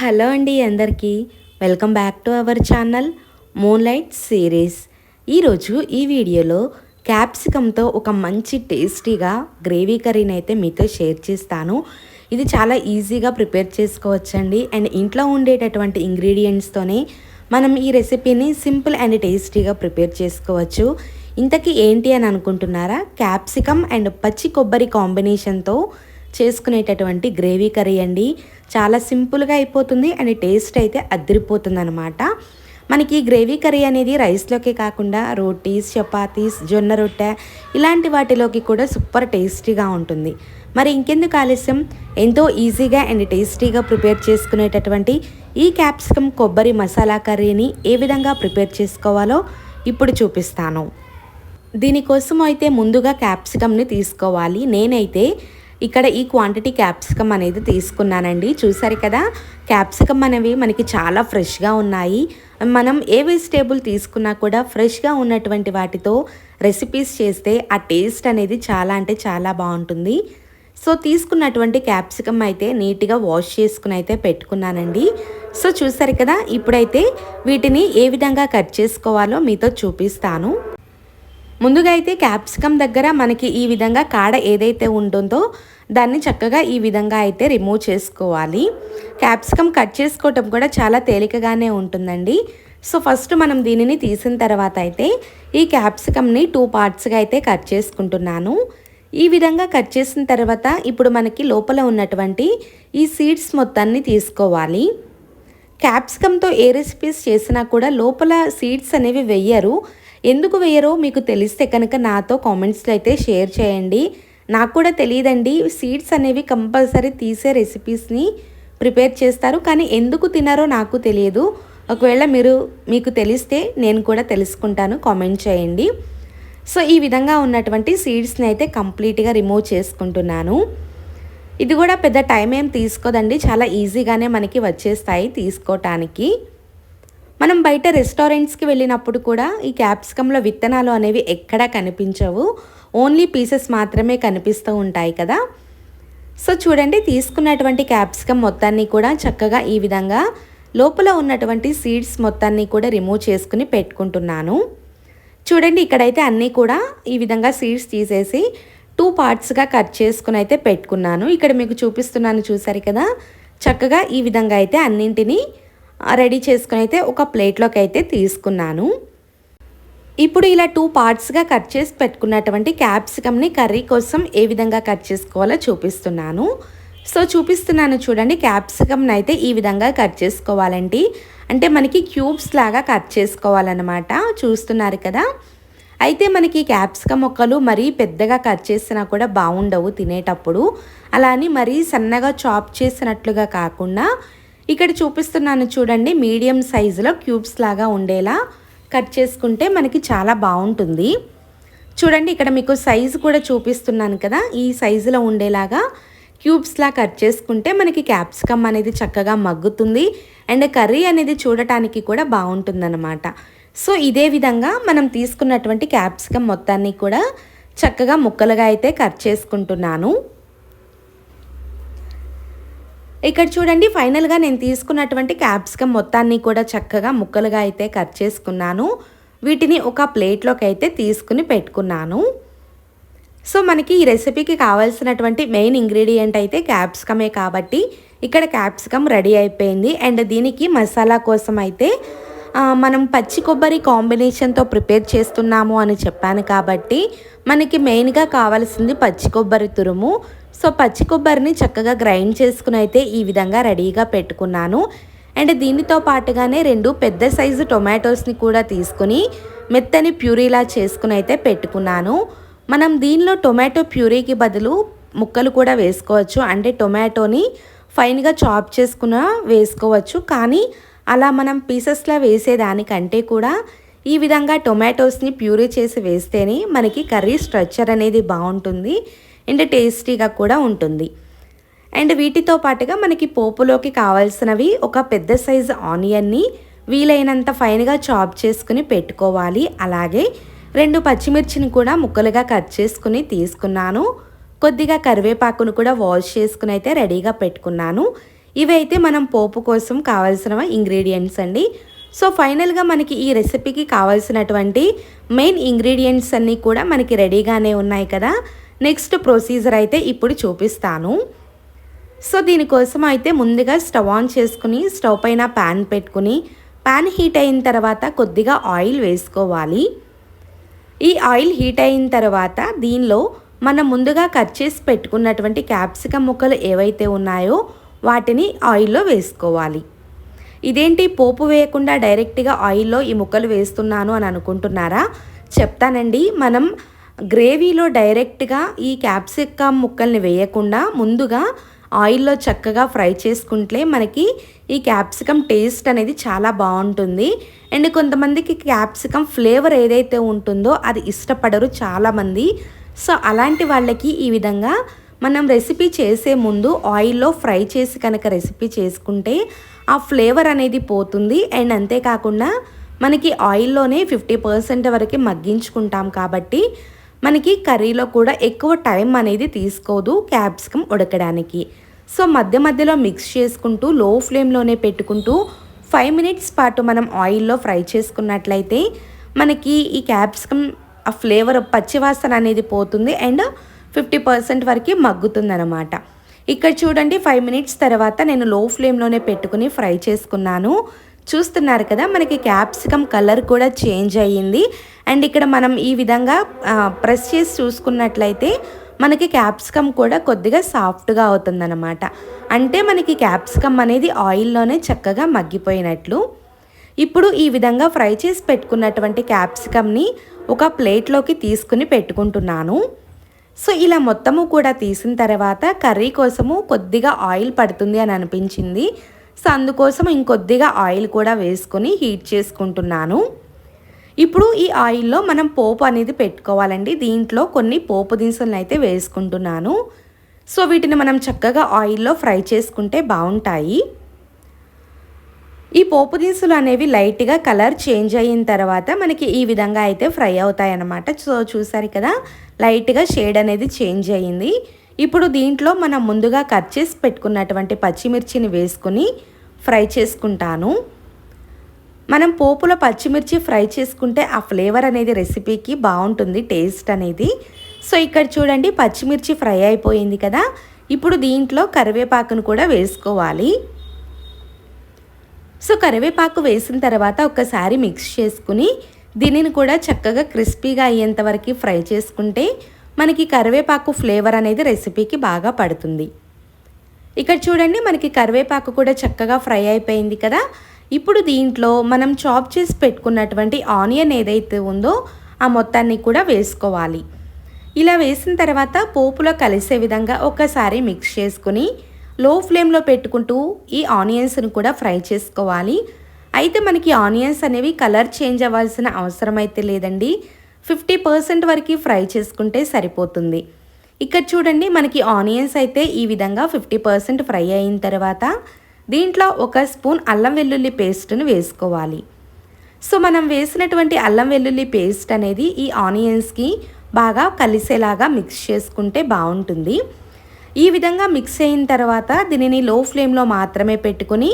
Hello అండి అందరికీ. Welcome back to our channel moonlight series ఈరోజు ఈ వీడియోలో క్యాప్సికంతో ఒక మంచి టేస్టీగా గ్రేవీ కర్రీని అయితే మీతో షేర్ చేస్తాను. ఇది చాలా ఈజీగా ప్రిపేర్ చేసుకోవచ్చండి. అండ్ ఇంట్లో ఉండేటటువంటి ఇంగ్రీడియంట్స్తోనే మనం ఈ రెసిపీని సింపుల్ అండ్ టేస్టీగా ప్రిపేర్ చేసుకోవచ్చు. ఇంతకీ ఏంటి అని అనుకుంటున్నారా? క్యాప్సికమ్ అండ్ పచ్చి కొబ్బరి కాంబినేషన్తో చేసుకునేటటువంటి గ్రేవీ కర్రీ అండి. చాలా సింపుల్గా అయిపోతుంది అండ్ టేస్ట్ అయితే అద్దరిపోతుంది అనమాట మనకి గ్రేవీ కర్రీ అనేది రైస్లోకి కాకుండా రోటీస్ చపాతీస్ జొన్న రొట్టె ఇలాంటి వాటిలోకి కూడా సూపర్ టేస్టీగా ఉంటుంది. మరి ఇంకెందుకు ఆలస్యం? ఎంతో ఈజీగా అండ్ టేస్టీగా ప్రిపేర్ చేసుకునేటటువంటి ఈ క్యాప్సికమ్ కొబ్బరి మసాలా కర్రీని ఏ విధంగా ప్రిపేర్ చేసుకోవాలో ఇప్పుడు చూపిస్తాను. దీనికోసం అయితే ముందుగా క్యాప్సికమ్ని తీసుకోవాలి. నేనైతే ఇక్కడ ఈ క్వాంటిటీ క్యాప్సికమ్ అనేది తీసుకున్నానండి. చూసారు కదా? క్యాప్సికమ్ అనేవి మనకి చాలా ఫ్రెష్గా ఉన్నాయి. మనం ఏ వెజిటేబుల్ తీసుకున్నా కూడా ఫ్రెష్గా ఉన్నటువంటి వాటితో రెసిపీస్ చేస్తే ఆ టేస్ట్ అనేది చాలా అంటే చాలా బాగుంటుంది. సో తీసుకున్నటువంటి క్యాప్సికమ్ అయితే నీట్గా వాష్ చేసుకుని అయితే పెట్టుకున్నానండి. సో చూసారు కదా? ఇప్పుడైతే వీటిని ఏ విధంగా కట్ చేసుకోవాలో మీతో చూపిస్తాను. ముందుగా అయితే క్యాప్సికమ్ దగ్గర మనకి ఈ విధంగా కాడ ఏదైతే ఉంటుందో దాన్ని చక్కగా ఈ విధంగా అయితే రిమూవ్ చేసుకోవాలి. క్యాప్సికమ్ కట్ చేసుకోవటం కూడా చాలా తేలికగానే ఉంటుందండి. సో ఫస్ట్ మనం దీనిని తీసిన తర్వాత అయితే ఈ క్యాప్సికమ్ని టూ పార్ట్స్గా అయితే కట్ చేసుకుంటున్నాను. ఈ విధంగా కట్ చేసిన తర్వాత ఇప్పుడు మనకి లోపల ఉన్నటువంటి ఈ సీడ్స్ మొత్తాన్ని తీసుకోవాలి. క్యాప్సికమ్తో ఏ రెసిపీస్ చేసినా కూడా లోపల సీడ్స్ అనేవి వెయ్యరు ఎందుకు వేయరో మీకు తెలిస్తే కనుక నాతో కామెంట్స్లో అయితే షేర్ చేయండి. నాకు కూడా తెలియదండి. సీడ్స్ అనేవి కంపల్సరీ తీసే రెసిపీస్ని ప్రిపేర్ చేస్తారు. కానీ ఎందుకు తినారో నాకు తెలియదు. ఒకవేళ మీరు మీకు తెలిస్తే నేను కూడా తెలుసుకుంటాను. కామెంట్ చేయండి. సో ఈ విధంగా ఉన్నటువంటి సీడ్స్ని అయితే కంప్లీట్గా రిమూవ్ చేసుకుంటున్నాను. ఇది కూడా పెద్ద టైం ఏం తీసుకోదండి. చాలా ఈజీగానే మనకి వచ్చేస్తాయి తీసుకోవటానికి మనం బయట రెస్టారెంట్స్కి వెళ్ళినప్పుడు కూడా ఈ క్యాప్సికంలో విత్తనాలు అనేవి ఎక్కడా కనిపించవు. ఓన్లీ పీసెస్ మాత్రమే కనిపిస్తూ ఉంటాయి కదా. సో చూడండి తీసుకున్నటువంటి క్యాప్సికమ్ మొత్తాన్ని కూడా చక్కగా ఈ విధంగా లోపల ఉన్నటువంటి సీడ్స్ మొత్తాన్ని కూడా రిమూవ్ చేసుకుని పెట్టుకుంటున్నాను. చూడండి ఇక్కడైతే అన్నీ కూడా ఈ విధంగా సీడ్స్ తీసేసి టూ పార్ట్స్గా కట్ చేసుకుని అయితే పెట్టుకున్నాను. ఇక్కడ మీకు చూపిస్తున్నాను చూసారు కదా. చక్కగా ఈ విధంగా అయితే అన్నింటినీ రెడీ చేసుకుని అయితే ఒక ప్లేట్లోకి అయితే తీసుకున్నాను. ఇప్పుడు ఇలా టూ పార్ట్స్గా కట్ చేసి పెట్టుకున్నటువంటి క్యాప్సికమ్ని కర్రీ కోసం ఏ విధంగా కట్ చేసుకోవాలో చూపిస్తున్నాను. సో చూపిస్తున్నాను చూడండి క్యాప్సికమ్ని అయితే ఈ విధంగా కట్ చేసుకోవాలండి. అంటే మనకి క్యూబ్స్ లాగా కట్ చేసుకోవాలన్నమాట. చూస్తున్నారు కదా? అయితే మనకి క్యాప్సికమ్ మొక్కలు మరీ పెద్దగా కట్ చేసినా కూడా బాగుండవు తినేటప్పుడు. అలా అని మరీ సన్నగా చాప్ చేసినట్లుగా కాకుండా ఇక్కడ చూపిస్తున్నాను చూడండి మీడియం సైజులో క్యూబ్స్ లాగా ఉండేలా కట్ చేసుకుంటే మనకి చాలా బాగుంటుంది. చూడండి ఇక్కడ మీకు సైజు కూడా చూపిస్తున్నాను కదా ఈ సైజులో ఉండేలాగా క్యూబ్స్లా కట్ చేసుకుంటే మనకి క్యాప్సికమ్ అనేది చక్కగా మగ్గుతుంది అండ్ కర్రీ అనేది చూడటానికి కూడా బాగుంటుందన్నమాట. సో ఇదే విధంగా మనం తీసుకున్నటువంటి క్యాప్సికమ్ మొత్తాన్ని కూడా చక్కగా ముక్కలుగా అయితే కట్ చేసుకుంటున్నాను. ఇక్కడ చూడండి ఫైనల్గా నేను తీసుకున్నటువంటి క్యాప్సికమ్ మొత్తాన్ని కూడా చక్కగా ముక్కలుగా అయితే కట్ చేసుకున్నాను. వీటిని ఒక ప్లేట్లోకి అయితే తీసుకుని పెట్టుకున్నాను. సో మనకి ఈ రెసిపీకి కావాల్సినటువంటి మెయిన్ ఇంగ్రీడియంట్ అయితే క్యాప్సికమే కాబట్టి ఇక్కడ క్యాప్సికమ్ రెడీ అయిపోయింది. అండ్ దీనికి మసాలా కోసం అయితే మనం పచ్చి కొబ్బరి కాంబినేషన్తో ప్రిపేర్ చేస్తున్నాము అని చెప్పాను కాబట్టి మనకి మెయిన్గా కావాల్సింది పచ్చి కొబ్బరి తురుము. సో పచ్చి కొబ్బరిని చక్కగా గ్రైండ్ చేసుకుని అయితే ఈ విధంగా రెడీగా పెట్టుకున్నాను. అండ్ దీనితో పాటుగానే రెండు పెద్ద సైజు టొమాటోస్ని కూడా తీసుకుని మెత్తని ప్యూరీలా చేసుకుని అయితే పెట్టుకున్నాను. మనం దీనిలో టొమాటో ప్యూరీకి బదులు ముక్కలు కూడా వేసుకోవచ్చు. అంటే టొమాటోని ఫైన్గా చాప్ చేసుకున్న వేసుకోవచ్చు. కానీ అలా మనం పీసెస్లా వేసేదానికంటే కూడా ఈ విధంగా టొమాటోస్ని ప్యూరీ చేసి వేస్తేనే మనకి కర్రీ స్ట్రక్చర్ అనేది బాగుంటుంది. అండ్ టేస్టీగా కూడా ఉంటుంది. అండ్ వీటితో పాటుగా మనకి పోపులోకి కావాల్సినవి ఒక పెద్ద సైజు ఆనియన్ని వీలైనంత ఫైన్గా చాప్ చేసుకుని పెట్టుకోవాలి. అలాగే రెండు పచ్చిమిర్చిని కూడా ముక్కలుగా కట్ చేసుకుని తీసుకున్నాను. కొద్దిగా కరివేపాకును కూడా వాష్ చేసుకుని అయితే రెడీగా పెట్టుకున్నాను. ఇవైతే మనం పోపు కోసం కావాల్సిన ఇంగ్రీడియంట్స్ అండి. సో ఫైనల్గా మనకి ఈ రెసిపీకి కావాల్సినటువంటి మెయిన్ ఇంగ్రీడియంట్స్ అన్నీ కూడా మనకి రెడీగానే ఉన్నాయి కదా. నెక్స్ట్ ప్రొసీజర్ అయితే ఇప్పుడు చూపిస్తాను. సో దీనికోసం అయితే ముందుగా స్టవ్ ఆన్ చేసుకుని స్టవ్ పైన ప్యాన్ పెట్టుకుని ప్యాన్ హీట్ అయిన తర్వాత కొద్దిగా ఆయిల్ వేసుకోవాలి. ఈ ఆయిల్ హీట్ అయిన తర్వాత దీనిలో మనం ముందుగా కట్ చేసి పెట్టుకున్నటువంటి క్యాప్సికమ్ ముక్కలు ఏవైతే ఉన్నాయో వాటిని ఆయిల్లో వేసుకోవాలి. ఇదేంటి? పోపు వేయకుండా డైరెక్ట్గా ఆయిల్లో ఈ ముక్కలు వేస్తున్నాను అని అనుకుంటున్నారా? చెప్తానండి. మనం గ్రేవీలో డైరెక్ట్గా ఈ క్యాప్సికమ్ ముక్కల్ని వేయకుండా ముందుగా ఆయిల్లో చక్కగా ఫ్రై చేసుకుంటే మనకి ఈ క్యాప్సికమ్ టేస్ట్ అనేది చాలా బాగుంటుంది. అండ్ కొంతమందికి క్యాప్సికమ్ ఫ్లేవర్ ఏదైతే ఉంటుందో అది ఇష్టపడరు చాలామంది. సో అలాంటి వాళ్ళకి ఈ విధంగా మనం రెసిపీ చేసే ముందు ఆయిల్లో ఫ్రై చేసి కనుక రెసిపీ చేసుకుంటే ఆ ఫ్లేవర్ అనేది పోతుంది. అండ్ అంతేకాకుండా మనకి ఆయిల్లోనే ఫిఫ్టీ పర్సెంట్ వరకు మగ్గించుకుంటాం కాబట్టి మనకి కర్రీలో కూడా ఎక్కువ టైం అనేది తీసుకోదు క్యాప్సికమ్ ఉడకడానికి. సో మధ్య మధ్యలో మిక్స్ చేసుకుంటూ లో ఫ్లేమ్లోనే పెట్టుకుంటూ ఫైవ్ మినిట్స్ పాటు మనం ఆయిల్లో ఫ్రై చేసుకున్నట్లయితే మనకి ఈ క్యాప్సికమ్ ఆ ఫ్లేవర్ పచ్చివాసన అనేది పోతుంది అండ్ ఫిఫ్టీ పర్సెంట్ వరకు మగ్గుతుంది అనమాట ఇక్కడ చూడండి ఫైవ్ మినిట్స్ తర్వాత నేను లో ఫ్లేమ్లోనే పెట్టుకుని ఫ్రై చేసుకున్నాను. చూస్తున్నారు కదా మనకి క్యాప్సికమ్ కలర్ కూడా చేంజ్ అయ్యింది. అండ్ ఇక్కడ మనం ఈ విధంగా ప్రెస్ చేసి చూసుకున్నట్లయితే మనకి క్యాప్సికమ్ కూడా కొద్దిగా సాఫ్ట్గా అవుతుందన్నమాట. అంటే మనకి క్యాప్సికమ్ అనేది ఆయిల్లోనే చక్కగా మగ్గిపోయినట్లు. ఇప్పుడు ఈ విధంగా ఫ్రై చేసి పెట్టుకున్నటువంటి క్యాప్సికమ్ని ఒక ప్లేట్లోకి తీసుకుని పెట్టుకుంటున్నాను. సో ఇలా మొత్తము కూడా తీసిన తర్వాత కర్రీ కోసము కొద్దిగా ఆయిల్ పడుతుంది అని అనిపించింది. సో అందుకోసం ఇంకొద్దిగా ఆయిల్ కూడా వేసుకొని హీట్ చేసుకుంటున్నాను. ఇప్పుడు ఈ ఆయిల్లో మనం పోపు అనేది పెట్టుకోవాలండి. దీంట్లో కొన్ని పోపు దినుసులను అయితే వేసుకుంటున్నాను. సో వీటిని మనం చక్కగా ఆయిల్లో ఫ్రై చేసుకుంటే బాగుంటాయి. ఈ పోపు దినుసులు అనేవి లైట్గా కలర్ చేంజ్ అయిన తర్వాత మనకి ఈ విధంగా అయితే ఫ్రై అవుతాయి అన్నమాట సో చూసారు కదా లైట్గా షేడ్ అనేది చేంజ్ అయ్యింది ఇప్పుడు దీంట్లో మనం ముందుగా కట్ చేసి పెట్టుకున్నటువంటి పచ్చిమిర్చిని వేసుకుని ఫ్రై చేసుకుంటాను. మనం పోపులో పచ్చిమిర్చి ఫ్రై చేసుకుంటే ఆ ఫ్లేవర్ అనేది రెసిపీకి బాగుంటుంది టేస్ట్ అనేది. సో ఇక్కడ చూడండి పచ్చిమిర్చి ఫ్రై అయిపోయింది కదా. ఇప్పుడు దీంట్లో కరివేపాకును కూడా వేసుకోవాలి. సో కరివేపాకు వేసిన తర్వాత ఒకసారి మిక్స్ చేసుకుని దీనిని కూడా చక్కగా క్రిస్పీగా అయ్యేంత వరకు ఫ్రై చేసుకుంటే మనకి కరివేపాకు ఫ్లేవర్ అనేది రెసిపీకి బాగా పడుతుంది. ఇక్కడ చూడండి మనకి కరివేపాకు కూడా చక్కగా ఫ్రై అయిపోయింది కదా. ఇప్పుడు దీంట్లో మనం చాప్ చేసి పెట్టుకున్నటువంటి ఆనియన్ ఏదైతే ఉందో ఆ మొత్తాన్ని కూడా వేసుకోవాలి. ఇలా వేసిన తర్వాత పోపులో కలిసే విధంగా ఒకసారి మిక్స్ చేసుకుని లో ఫ్లేమ్లో పెట్టుకుంటూ ఈ ఆనియన్స్ని కూడా ఫ్రై చేసుకోవాలి. అయితే మనకి ఆనియన్స్ అనేవి కలర్ చేంజ్ అవ్వాల్సిన అవసరం అయితే లేదండి. ఫిఫ్టీ పర్సెంట్ వరకు ఫ్రై చేసుకుంటే సరిపోతుంది. ఇక్కడ చూడండి మనకి ఆనియన్స్ అయితే ఈ విధంగా ఫిఫ్టీ పర్సెంట్ ఫ్రై అయిన తర్వాత దీంట్లో ఒక స్పూన్ అల్లం వెల్లుల్లి పేస్ట్ను వేసుకోవాలి. సో మనం వేసినటువంటి అల్లం వెల్లుల్లి పేస్ట్ అనేది ఈ ఆనియన్స్కి బాగా కలిసేలాగా మిక్స్ చేసుకుంటే బాగుంటుంది. ఈ విధంగా మిక్స్ అయిన తర్వాత దీనిని లో ఫ్లేమ్లో మాత్రమే పెట్టుకుని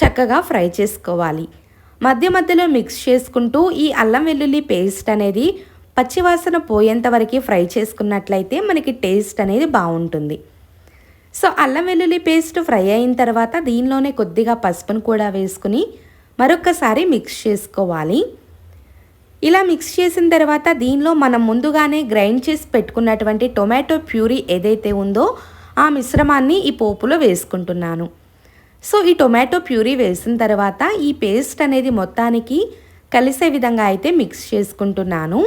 చక్కగా ఫ్రై చేసుకోవాలి. మధ్య మధ్యలో మిక్స్ చేసుకుంటూ ఈ అల్లం వెల్లుల్లి పేస్ట్ అనేది పచ్చివాసన పోయేంత వరకు ఫ్రై చేసుకున్నట్లయితే మనకి టేస్ట్ అనేది బాగుంటుంది. సో అల్లం వెల్లుల్లి పేస్ట్ ఫ్రై అయిన తర్వాత దీనిలోనే కొద్దిగా పసుపును కూడా వేసుకుని మరొకసారి మిక్స్ చేసుకోవాలి. ఇలా మిక్స్ చేసిన తర్వాత దీనిలో మనం ముందుగానే గ్రైండ్ చేసి పెట్టుకున్నటువంటి టొమాటో ప్యూరీ ఏదైతే ఉందో ఆ మిశ్రమాన్ని ఈ పోపులో వేసుకుంటున్నాను. సో ఈ టొమాటో ప్యూరీ వేసిన తర్వాత ఈ పేస్ట్ అనేది మొత్తానికి కలిసే విధంగా అయితే మిక్స్ చేసుకుంటున్నాను.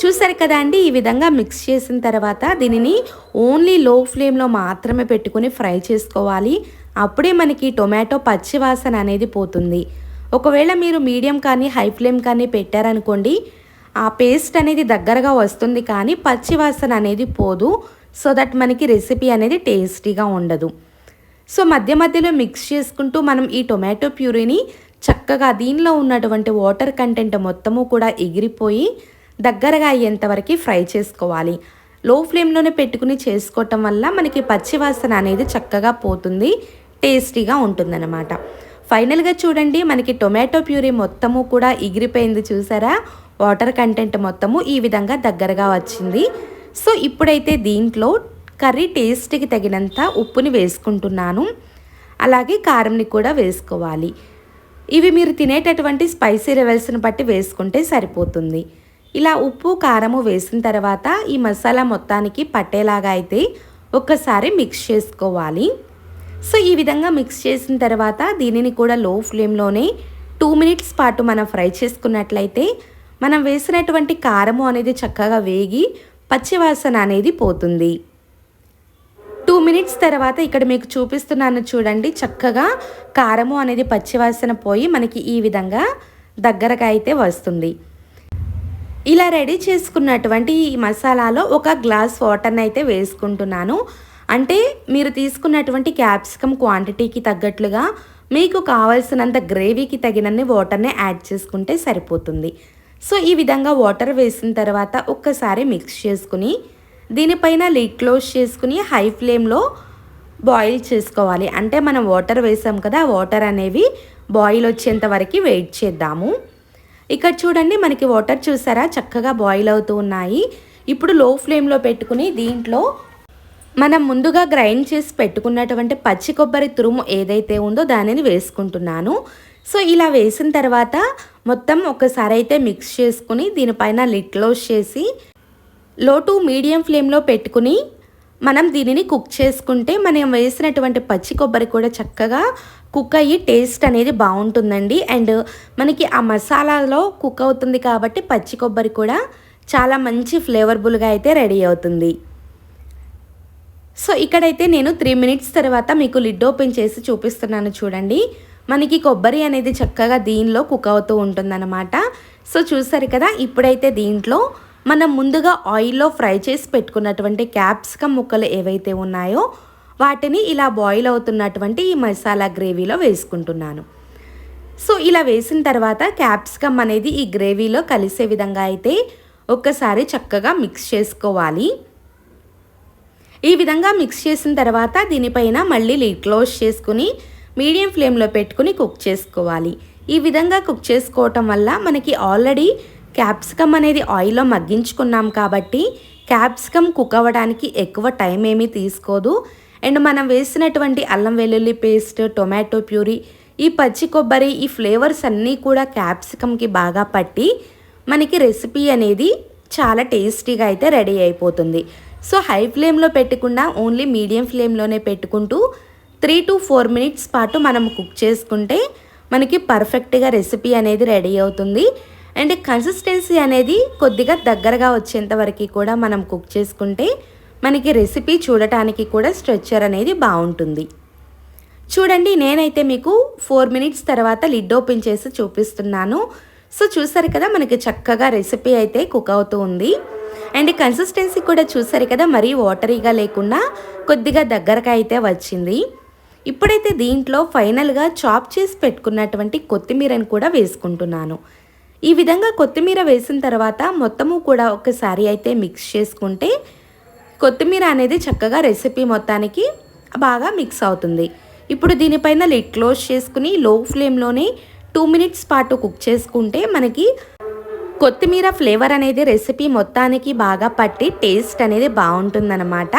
చూసారు కదా అండి ఈ విధంగా మిక్స్ చేసిన తర్వాత దీనిని ఓన్లీ లో ఫ్లేమ్లో మాత్రమే పెట్టుకుని ఫ్రై చేసుకోవాలి. అప్పుడే మనకి టొమాటో పచ్చివాసన అనేది పోతుంది. ఒకవేళ మీరు మీడియం కానీ హై ఫ్లేమ్ కానీ పెట్టారనుకోండి ఆ పేస్ట్ అనేది దగ్గరగా వస్తుంది కానీ పచ్చివాసన అనేది పోదు. సో దట్ మనకి రెసిపీ అనేది టేస్టీగా ఉండదు. సో మధ్య మధ్యలో మిక్స్ చేసుకుంటూ మనం ఈ టొమాటో ప్యూరీని చక్కగా దీనిలో ఉన్నటువంటి వాటర్ కంటెంట్ మొత్తము కూడా ఎగిరిపోయి దగ్గరగా అయ్యేంతవరకు ఫ్రై చేసుకోవాలి. లో ఫ్లేమ్లోనే పెట్టుకుని చేసుకోవటం వల్ల మనకి పచ్చి వాసన అనేది చక్కగా పోతుంది టేస్టీగా ఉంటుందన్నమాట. ఫైనల్గా చూడండి మనకి టొమాటో ప్యూరీ మొత్తము కూడా ఎగిరిపోయింది చూసారా? వాటర్ కంటెంట్ మొత్తము ఈ విధంగా దగ్గరగా వచ్చింది. సో ఇప్పుడైతే దీంట్లో కర్రీ టేస్ట్కి తగినంత ఉప్పుని వేసుకుంటున్నాను. అలాగే కారంని కూడా వేసుకోవాలి. ఇవి మీరు తినేటటువంటి స్పైసీ లెవెల్స్ని బట్టి వేసుకుంటే సరిపోతుంది. ఇలా ఉప్పు కారము వేసిన తర్వాత ఈ మసాలా మొత్తానికి పట్టేలాగా అయితే ఒక్కసారి మిక్స్ చేసుకోవాలి. సో ఈ విధంగా మిక్స్ చేసిన తర్వాత దీనిని కూడా లో ఫ్లేమ్లోనే టూ మినిట్స్ పాటు మనం ఫ్రై చేసుకున్నట్లయితే మనం వేసినటువంటి కారము అనేది చక్కగా వేగి పచ్చివాసన అనేది పోతుంది. టూ మినిట్స్ తర్వాత ఇక్కడ మీకు చూపిస్తున్నాను చూడండి చక్కగా కారము అనేది పచ్చివాసన పోయి మనకి ఈ విధంగా దగ్గరగా అయితే వస్తుంది. ఇలా రెడీ చేసుకున్నటువంటి ఈ మసాలాలో ఒక గ్లాస్ వాటర్ని అయితే వేసుకుంటున్నాను. అంటే మీరు తీసుకున్నటువంటి క్యాప్సికమ్ క్వాంటిటీకి తగ్గట్లుగా మీకు కావాల్సినంత గ్రేవీకి తగినన్ని వాటర్ని యాడ్ చేసుకుంటే సరిపోతుంది. సో ఈ విధంగా వాటర్ వేసిన తర్వాత ఒక్కసారి మిక్స్ చేసుకుని దీనిపైన లిడ్ క్లోజ్ చేసుకుని హై ఫ్లేమ్లో బాయిల్ చేసుకోవాలి. అంటే మనం వాటర్ వేసాం కదా వాటర్ అనేవి బాయిల్ వచ్చేంత వరకు వెయిట్ చేద్దాము. ఇక్కడ చూడండి మనకి వాటర్ చూసారా? చక్కగా బాయిల్ అవుతూ ఉన్నాయి. ఇప్పుడు లో ఫ్లేమ్లో పెట్టుకుని దీంట్లో మనం ముందుగా గ్రైండ్ చేసి పెట్టుకున్నటువంటి పచ్చి కొబ్బరి తురుము ఏదైతే ఉందో దానిని వేసుకుంటున్నాను. సో ఇలా వేసిన తర్వాత మొత్తం ఒకసారి అయితే మిక్స్ చేసుకుని దీనిపైన లిట్ క్లోజ్ చేసి లో టు మీడియం ఫ్లేమ్లో పెట్టుకుని మనం దీనిని కుక్ చేసుకుంటే మనం వేసినటువంటి పచ్చి కొబ్బరి కూడా చక్కగా కుక్ అయ్యి టేస్ట్ అనేది బాగుంటుందండి. అండ్ మనకి ఆ మసాలాలో కుక్ అవుతుంది కాబట్టి పచ్చి కొబ్బరి కూడా చాలా మంచి ఫ్లేవర్బుల్గా అయితే రెడీ అవుతుంది. సో ఇక్కడైతే నేను త్రీ మినిట్స్ తర్వాత మీకు లిడ్ ఓపెన్ చేసి చూపిస్తున్నాను చూడండి. మనకి కొబ్బరి అనేది చక్కగా దీనిలో కుక్ అవుతూ ఉంటుందన్నమాట. సో చూసారు కదా ఇప్పుడైతే దీంట్లో మనం ముందుగా ఆయిల్లో ఫ్రై చేసి పెట్టుకున్నటువంటి క్యాప్సికమ్ ముక్కలు ఏవైతే ఉన్నాయో వాటిని ఇలా బాయిల్ అవుతున్నటువంటి ఈ మసాలా గ్రేవీలో వేసుకుంటున్నాను. సో ఇలా వేసిన తర్వాత క్యాప్సికమ్ అనేది ఈ గ్రేవీలో కలిసే విధంగా అయితే ఒక్కసారి చక్కగా మిక్స్ చేసుకోవాలి. ఈ విధంగా మిక్స్ చేసిన తర్వాత దీనిపైన మళ్ళీ లిడ్ క్లోజ్ చేసుకుని మీడియం ఫ్లేమ్లో పెట్టుకుని కుక్ చేసుకోవాలి. ఈ విధంగా కుక్ చేసుకోవటం వల్ల మనకి ఆల్రెడీ క్యాప్సికమ్ అనేది ఆయిల్లో మగ్గించుకున్నాం కాబట్టి క్యాప్సికమ్ కుక్ అవ్వడానికి ఎక్కువ టైం ఏమీ తీసుకోదు. అండ్ మనం వేసినటువంటి అల్లం వెల్లుల్లి పేస్ట్ టొమాటో ప్యూరీ ఈ పచ్చి కొబ్బరి ఈ ఫ్లేవర్స్ అన్నీ కూడా క్యాప్సికమ్కి బాగా పట్టి మనకి రెసిపీ అనేది చాలా టేస్టీగా అయితే రెడీ అయిపోతుంది. సో హై ఫ్లేమ్లో పెట్టకుండా ఓన్లీ మీడియం ఫ్లేమ్లోనే పెట్టుకుంటూ త్రీ టు ఫోర్ మినిట్స్ పాటు మనం కుక్ చేసుకుంటే మనకి పర్ఫెక్ట్గా రెసిపీ అనేది రెడీ అవుతుంది. అండ్ కన్సిస్టెన్సీ అనేది కొద్దిగా దగ్గరగా వచ్చేంత వరకు కూడా మనం కుక్ చేసుకుంటే మనకి రెసిపీ చూడటానికి కూడా స్ట్రెచ్చర్ అనేది బాగుంటుంది. చూడండి నేనైతే మీకు ఫోర్ మినిట్స్ తర్వాత లిడ్ ఓపెన్ చేసి చూపిస్తున్నాను. సో చూసారు కదా మనకి చక్కగా రెసిపీ అయితే కుక్ అవుతూ ఉంది. అండ్ కన్సిస్టెన్సీ కూడా చూసారు కదా మరీ వాటరీగా లేకుండా కొద్దిగా దగ్గరగా అయితే వచ్చింది. ఇప్పుడైతే దీంట్లో ఫైనల్గా చాప్ చేసి పెట్టుకున్నటువంటి కొత్తిమీరని కూడా వేసుకుంటున్నాను. ఈ విధంగా కొత్తిమీర వేసిన తర్వాత మొత్తము కూడా ఒకసారి అయితే మిక్స్ చేసుకుంటే కొత్తిమీర అనేది చక్కగా రెసిపీ మొత్తానికి బాగా మిక్స్ అవుతుంది. ఇప్పుడు దీనిపైన లిడ్ క్లోజ్ చేసుకుని లో ఫ్లేమ్లోనే టూ మినిట్స్ పాటు కుక్ చేసుకుంటే మనకి కొత్తిమీర ఫ్లేవర్ అనేది రెసిపీ మొత్తానికి బాగా పట్టి టేస్ట్ అనేది బాగుంటుందన్నమాట.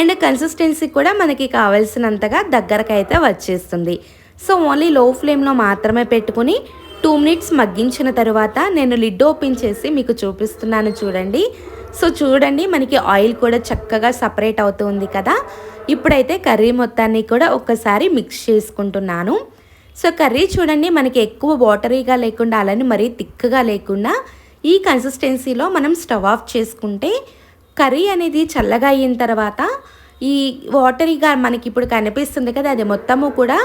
అండ్ కన్సిస్టెన్సీ కూడా మనకి కావాల్సినంతగా దగ్గరకైతే వచ్చేస్తుంది. సో ఓన్లీ లో ఫ్లేమ్లో మాత్రమే పెట్టుకుని టూ మినిట్స్ మగ్గించిన తర్వాత నేను లిడ్ ఓపెన్ చేసి మీకు చూపిస్తున్నాను చూడండి. సో చూడండి మనకి ఆయిల్ కూడా చక్కగా సపరేట్ అవుతుంది కదా. ఇప్పుడైతే కర్రీ మొత్తాన్ని కూడా ఒక్కసారి మిక్స్ చేసుకుంటున్నాను. సో కర్రీ చూడండి మనకి ఎక్కువ వాటరీగా లేకుండా అలానే మరీ థిక్గా లేకుండా ఈ కన్సిస్టెన్సీలో మనం స్టవ్ ఆఫ్ చేసుకుంటే కర్రీ అనేది చల్లగా అయిన తర్వాత ఈ వాటరీగా మనకి ఇప్పుడు కనిపిస్తుంది కదా అది మొత్తము కూడా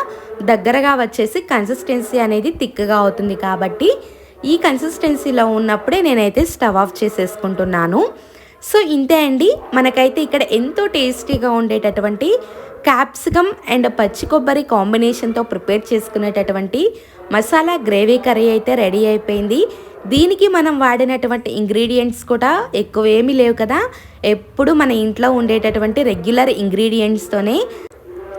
దగ్గరగా వచ్చేసి కన్సిస్టెన్సీ అనేది థిక్గా అవుతుంది కాబట్టి ఈ కన్సిస్టెన్సీలో ఉన్నప్పుడే నేనైతే స్టవ్ ఆఫ్ చేసేసుకుంటున్నాను. సో ఇంతే అండి. మనకైతే ఇక్కడ ఎంతో టేస్టీగా ఉండేటటువంటి క్యాప్సికమ్ అండ్ పచ్చి కొబ్బరి కాంబినేషన్తో ప్రిపేర్ చేసుకునేటటువంటి మసాలా గ్రేవీ కర్రీ అయితే రెడీ అయిపోయింది. దీనికి మనం వాడినటువంటి ఇంగ్రీడియంట్స్ కూడా ఎక్కువ ఏమీ లేవు కదా. ఎప్పుడు మన ఇంట్లో ఉండేటటువంటి రెగ్యులర్ ఇంగ్రీడియంట్స్తోనే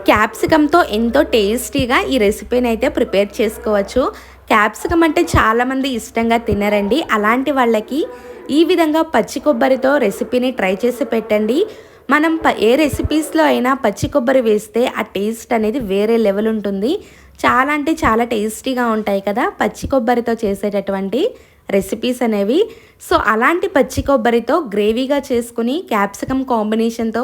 క్యాప్సికంతో ఎంతో టేస్టీగా ఈ రెసిపీని అయితే ప్రిపేర్ చేసుకోవచ్చు. క్యాప్సికమ్ అంటే చాలామంది ఇష్టంగా తినరండి. అలాంటి వాళ్ళకి ఈ విధంగా పచ్చి కొబ్బరితో రెసిపీని ట్రై చేసి పెట్టండి. మనం ప ఏ రెసిపీస్లో అయినా పచ్చి కొబ్బరి వేస్తే ఆ టేస్ట్ అనేది వేరే లెవెల్ ఉంటుంది. చాలా అంటే చాలా టేస్టీగా ఉంటాయి కదా పచ్చి కొబ్బరితో చేసేటటువంటి రెసిపీస్ అనేవి. సో అలాంటి పచ్చి కొబ్బరితో గ్రేవీగా చేసుకుని క్యాప్సికమ్ కాంబినేషన్తో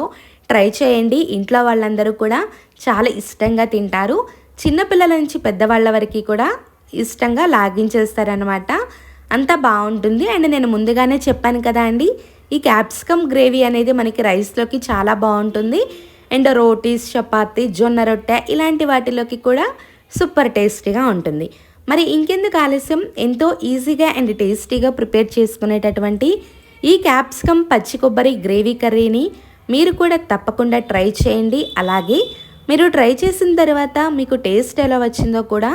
ట్రై చేయండి. ఇంట్లో వాళ్ళందరూ కూడా చాలా ఇష్టంగా తింటారు. చిన్నపిల్లల నుంచి పెద్దవాళ్ళ వరకు కూడా ఇష్టంగా లాగించేస్తారనమాట అంత బాగుంటుంది. అండ్ నేను ముందుగానే చెప్పాను కదా అండి ఈ క్యాప్సికమ్ గ్రేవీ అనేది మనకి రైస్లోకి చాలా బాగుంటుంది. అండ్ రోటీస్ చపాతి జొన్న రొట్టె ఇలాంటి వాటిలోకి కూడా సూపర్ టేస్టీగా ఉంటుంది. మరి ఇంకెందుకు ఆలస్యం? ఎంతో ఈజీగా అండ్ టేస్టీగా ప్రిపేర్ చేసుకునేటటువంటి ఈ క్యాప్సికమ్ పచ్చి కొబ్బరి గ్రేవీ కర్రీని మీరు కూడా తప్పకుండా ట్రై చేయండి. అలాగే మీరు ట్రై చేసిన తర్వాత మీకు టేస్ట్ ఎలా వచ్చిందో కూడా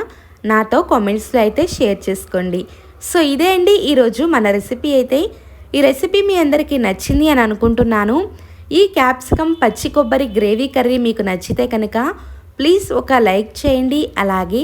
నాతో కామెంట్స్లో అయితే షేర్ చేసుకోండి. సో ఇదే అండి ఈరోజు మన రెసిపీ అయితే. ఈ రెసిపీ మీ అందరికీ నచ్చింది అని అనుకుంటున్నాను. ఈ క్యాప్సికమ్ పచ్చి కొబ్బరి గ్రేవీ కర్రీ మీకు నచ్చితే కనుక ప్లీజ్ ఒక లైక్ చేయండి. అలాగే